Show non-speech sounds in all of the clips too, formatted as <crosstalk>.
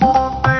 টাকা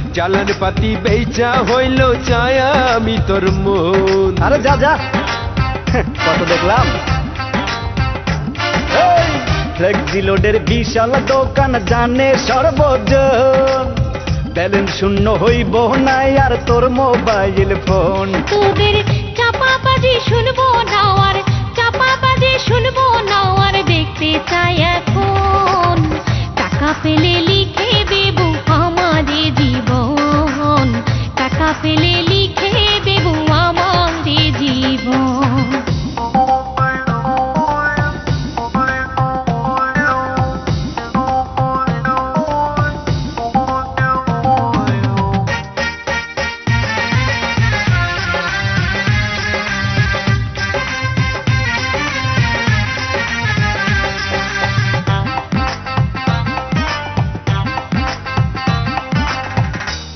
চালান পাতি বেচা হইল চায়া আমি তোর মন। আরে যা যা। কত দেখলাম। ফ্লেক্সি লোডের বিশাল দোকান জানে সর্বজন। ব্যালেন্স শূন্য হইব নাই আর তোর মোবাইল ফোন তোদের চাপাবাজি শুনব না আর চাপাবাজি শুনব না আর দেখতে চাই এখন। টাকা পেলে লিখে টাকা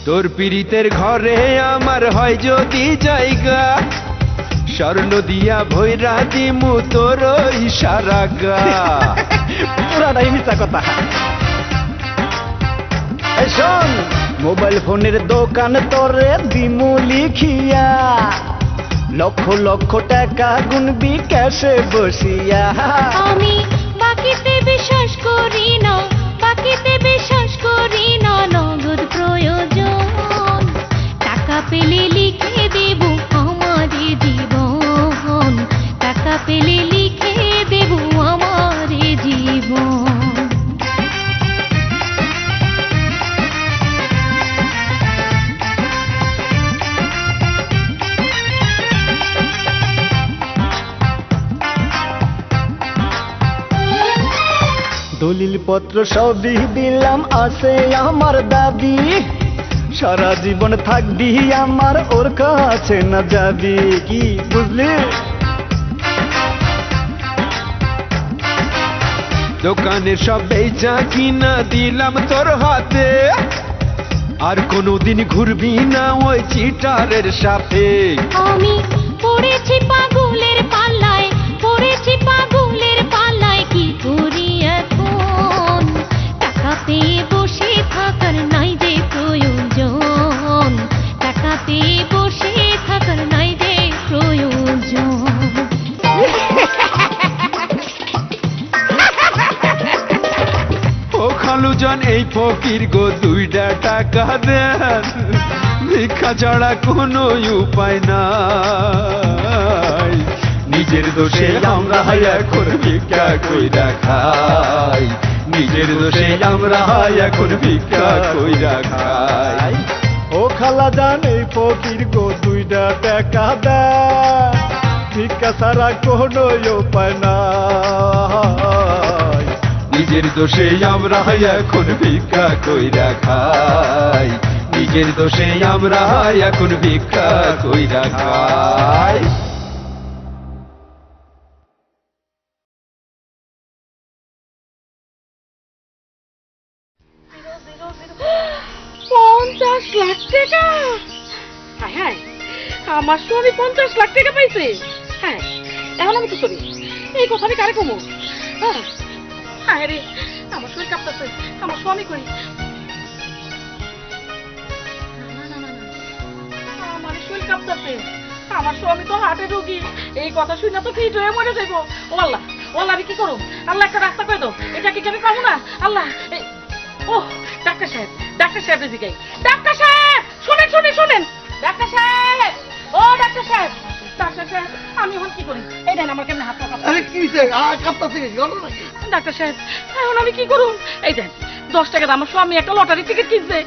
তোর পীড়িতের ঘরে আমার হয় যদি জায়গা। স্বর্ণ দিয়া ভৈরা দিমু তোর ইশারা গা পুরাটাই মিথ্যা কথা। শোন মোবাইল ফোনের দোকান তোরে দিমু লিখিয়া। লক্ষ লক্ষ টাকা গুনবি ক্যাশে বসিয়া। আমি দলিল পত্র সবই দিলাম, আছে আমার দাবি। সারা জীবন থাকবি, আমার ওর কাছে না যাবি, কি বুঝলি? দোকানের সব বেচা কিনা দিলাম তোর হাতে। আর কোনোদিন ঘুরবি না ওই চিটারের সাথে। আমি পড়েছি পাগলের খালুজন এই ফকির গো দুইটা টাকা দেন। ভিক্ষা ছাড়া কোনো উপায় নাই। নিজের দোষে আমরা এখন ভিক্ষা কইরা খাই। নিজের দোষে আমরা এখন ভিক্ষা কইরা খাই। ও খালা জান, এই ফকির গো দুইটা টাকা দেয় ভিক্ষা ছাড়া কোনো উপায় নাই। নিজের দোষে আমরা এখন ভিক্ষা কইরা খাই। নিজের দোষে আমরা এখন ভিক্ষা কইরা খাই। পঞ্চাশ লাখ টাকা? আমার স্বামী পঞ্চাশ লাখ টাকা পাইছে। হ্যাঁ এখন আমি কি করি এই কথা আমি কারে কমু? হ্যাঁ আমার স্বামী তো হার্টের রোগী। এই কথা শুনে তো ফিট হয়ে মরে যাব ও আল্লাহ, ও আমি কি করব? আল্লাহ, একটা রাস্তা করে দাও। এটা কি আমি পাবো না? আল্লাহ ও ডাক্তার সাহেব ডাক্তার সাহেব দিকে ডাক্তার সাহেব, শুনেন শুনেন শুনেন। ডাক্তার সাহেব, ও ডাক্তার সাহেব। ডাক্তার সাহেব, আমি এখন কি করি? এই দেন আমার কেমন হাত। আরে কি গেল নাকি? ডাক্তার সাহেব এখন আমি কি করুন এই দেন দশ টাকা আমার স্বামী একটা লটারি টিকিট কিনছে।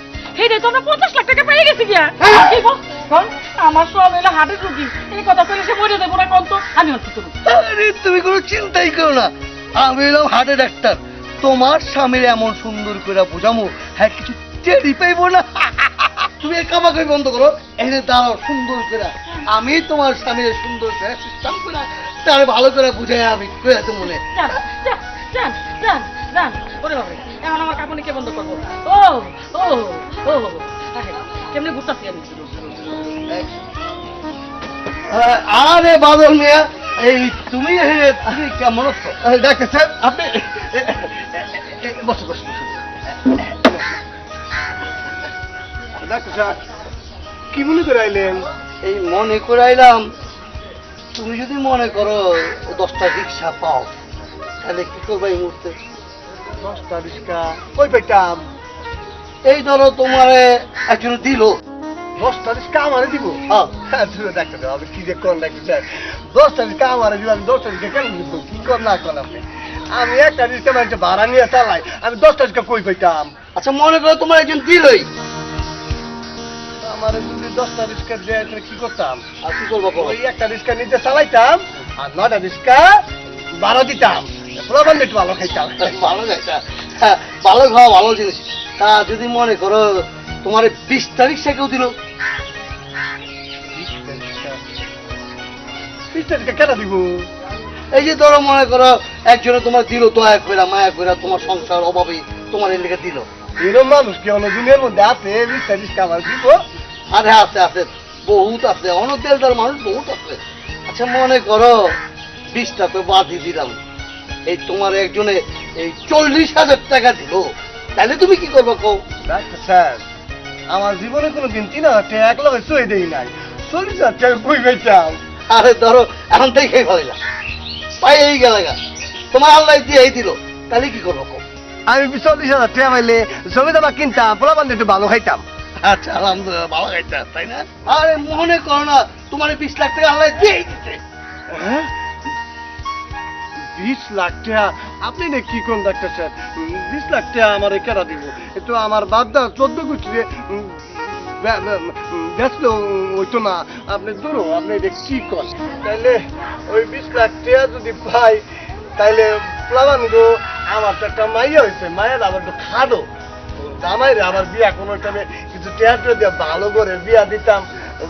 তো আমরা পঞ্চাশ লাখ টাকা পেয়ে গেছি গিয়া। কি বল? কোন? আমার স্বামী হলো হার্টের রুগী। এই কথা শুনে সে মরে দেবো না কোন আমি এখন কি করুন আরে তুমি কোনো চিন্তাই করো না। আমি এলাম হার্টের ডাক্তার। তোমার স্বামীর এমন সুন্দর করে বোঝামো হ্যাঁ কিছু টেরি পাইবো না। তুমি এই কামাকামি বন্ধ করো এখানে দাঁড়াও সুন্দর করে। আমি তোমার স্বামীর সুন্দর করে সিস্টেম করে তার ভালো করে বুঝাই আমি করে তো মনে যান যান যান ওরে বাবা এখন আমার কাপড় কে বন্ধ করব? ও ও ও আহে, কেমনে ঘুরতাছি আমি? আরে বাদল মিয়া এই তুমি তুমি কেমন আছো? ডাক্তার স্যার আপনি বসো বসো বসো। ডাক্তার সাহেব কি মনে করে আইলেন? এই মনে করাইলাম তুমি যদি মনে করো দশটা রিক্সা পাও। তাহলে কি করবে এই মুহূর্তে? দশটা রিক্সা কই পাইতাম এই ধরো তোমারে একজন দিল। দশটা রিক্সা আমারে দিব? হ্যাঁ। হ্যাঁ তুমি সাহেব, আমি কি যে কোন ডাক্তার সাহেব দশটা রিক্সা আমারে দিব আমি দশটা রিক্সা কেন দিব? কি না কর আমি একটা রিক্সা মানুষ ভাড়া নিয়ে চালাই আমি দশটা রিক্সা কই পাইতাম আচ্ছা মনে করো তোমার একজন দিলই। আমার যদি দশটা রিক্সা দেয় তাহলে কি করতাম? আর কি করব ওই একটা রিক্সা নিজে চালাইতাম আর নটা রিক্সা ভাড়া দিতাম। একটু ভালো খাইতাম <laughs> ভালো হ্যাঁ ভালো খাওয়া ভালো জিনিস। তা যদি মনে করো তোমার বিশ তারিখ সে কেউ দিল? বিশটা রিক্সা কেন দিব? এই যে ধরো মনে করো একজনে তোমার দিল দয়া করে মায়া করে তোমার সংসার অভাবে তোমার এই লিখে দিল। এরকম মানুষ কি মধ্যে আছে? বিশটা রিক্সা আমার দিব? আরে আছে আছে। বহুত আছে। অনেক দেলদার মানুষ বহুত আছে। আচ্ছা মনে করো বিশটা তো বাদই দিলাম। এই তোমার একজনে এই চল্লিশ হাজার টাকা দিল। তাহলে তুমি কি করব কও? ডাক্তার স্যার আমার জীবনে কোনো দিন তিন হাজার টাকা এক লগে সই দেই নাই। চল্লিশ হাজার টাকা কই পেতাম আরে ধরো এখন থেকেই ভাবিলাম পাই এই গেলাগা তোমার আল্লাহ দিয়ে এই দিল। তাহলে কি করব কও? আমি চল্লিশ হাজার টাকা পাইলে জমি দামা কিনতাম পোলা বান্ধে একটু ভালো খাইতাম। আচ্ছা আলহামদুলিল্লাহ ভালো খাইতাম তাই না? আরে মনে করো না তোমার বিশ লাখ টাকা আল্লাহ দিয়েই দিতে হ্যাঁ? বিশ লাখ টাকা। আপনি না কি কোন ডাক্তার স্যার? বিশ লাখ টাকা আমার কেনা দিব? কিন্তু আমার বাপদা চোদ্দ গুছিয়ে বেচলো ওইতো না। আপনি ধরো, আপনি এটা কি কর তাইলে ওই বিশ লাখ টাকা যদি পাই, তাইলে প্লাবান গো আমার তো একটা মাইয়া হয়েছে মায়ের আবার একটু খাদো জামাই রে, আমার বিয়া কোনো টাইমে কিছু টিয়াট্রে দিয়ে ভালো করে বিয়া দিতাম।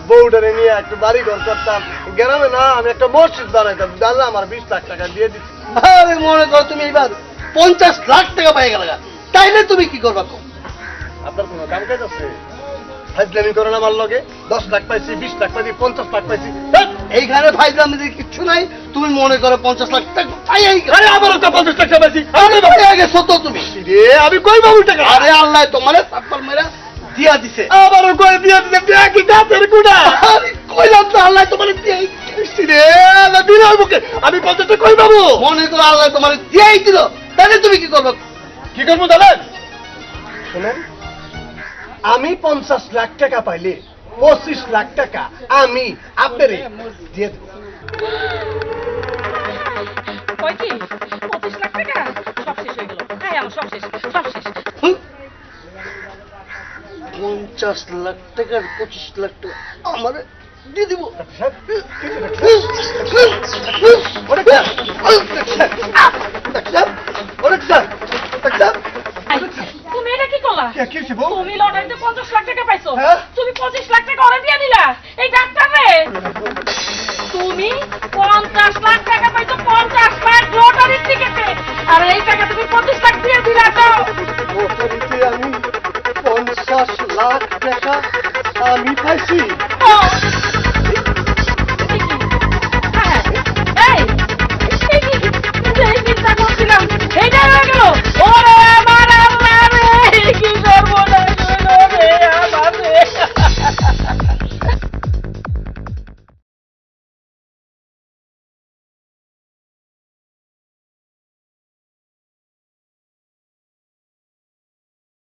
বউডারে নিয়ে একটু বাড়ি ঘর করতাম। গ্রামে না আমি একটা মসজিদ বানাইতাম। জানলে আমার বিশ লাখ টাকা দিয়ে দিচ্ছি আরে মনে করো তুমি এবার পঞ্চাশ লাখ টাকা পাই গেল তাইলে তুমি কি করবা? আপনার কোনো কাম কাজ আছে? ফাইজলামি করেন আমার লগে। দশ লাখ পাইছি বিশ লাখ পাইছি পঞ্চাশ লাখ পাইছি। এইখানে ফাইজলাম যদি কিচ্ছু নাই। তুমি মনে করো পঞ্চাশ লাখ টাকা আমারও তো পঞ্চাশ লাখ টাকা পাইছি। আরে ভাই আগে সত্য তুমি। রে আমি কই বাবু টাকা? আরে আল্লাহ তোমার সাপ্পাল মেরা দিয়া দিছে। আমারও কই দিয়ে দিতে বিয়া কি দাঁতের কুড়া আরে কইলাম তো আল্লাহ তোমার দিয়াই দিছি রে। আল্লাহ দিন মুখে আমি পঞ্চাশ টাকা কই পাবো মনে করো আল্লাহ তোমার দিয়াই দিল। তাহলে তুমি কি করবে? কি করব জানেন শুনেন আমি পঞ্চাশ লাখ টাকা পাইলে পঁচিশ লাখ টাকা আমি আপনারে দিয়ে দেবো। কয় কি? পঁচিশ লাখ টাকা? সব শেষ হয়ে গেল। হ্যাঁ আমার সব শেষ। সব শেষ? পঞ্চাশ লাখ টাকার পঁচিশ লাখ টাকা আমার দিয়ে দিব। তুমি এটা কি করলা? কি হয়েছে বউ? তুমি লটারিতে পঞ্চাশ লাখ টাকা পাইছো। হ্যাঁ? তুমি পঁচিশ লাখ টাকা অর্ডার দিয়ে দিলা।